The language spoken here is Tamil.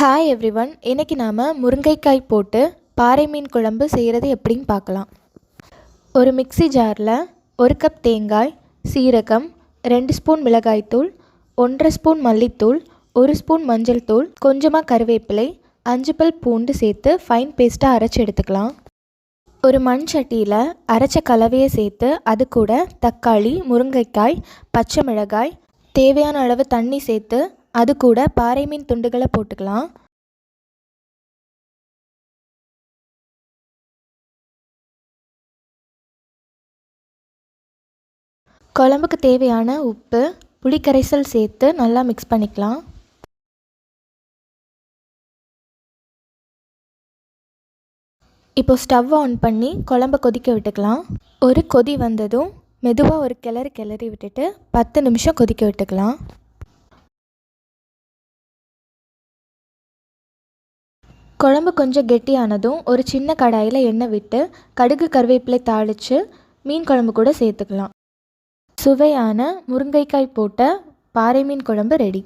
ஹாய் எவ்ரி ஒன் இன்றைக்கி நாம் முருங்கைக்காய் போட்டு பாறை மீன் குழம்பு செய்கிறது எப்படின்னு பார்க்கலாம். ஒரு மிக்ஸி ஜாரில் ஒரு கப் தேங்காய் சீரகம் ரெண்டு ஸ்பூன் மிளகாய்த்தூள் ஒன்றரை ஸ்பூன் மல்லித்தூள் ஒரு ஸ்பூன் மஞ்சள் தூள் கொஞ்சமாக கருவேப்பிலை அஞ்சு பல் பூண்டு சேர்த்து ஃபைன் பேஸ்ட்டாக அரைச்சி எடுத்துக்கலாம். ஒரு மண் சட்டியில் அரைச்ச கலவையை சேர்த்து அது கூட தக்காளி முருங்கைக்காய் பச்சை மிளகாய் தேவையான அளவு தண்ணி சேர்த்து அது கூட பாறை மீன் துண்டுகளை போட்டுக்கலாம். குழம்புக்கு தேவையான உப்பு புளிக்கரைசல் சேர்த்து நல்லா மிக்ஸ் பண்ணிக்கலாம். இப்போ ஸ்டவ் ஆன் பண்ணி குழம்ப கொதிக்க விட்டுக்கலாம். ஒரு கொதி வந்ததும் மெதுவாக ஒரு கிளறி கிளறி விட்டுட்டு பத்து நிமிஷம் கொதிக்க விட்டுக்கலாம். குழம்பு கொஞ்சம் கெட்டியானதும் ஒரு சின்ன கடாயில் எண்ணெய் விட்டு கடுகு கருவேப்பிலை தாளித்து மீன் குழம்பு கூட சேர்த்துக்கலாம். சுவையான முருங்கைக்காய் போட்ட பாறை மீன் குழம்பு ரெடி.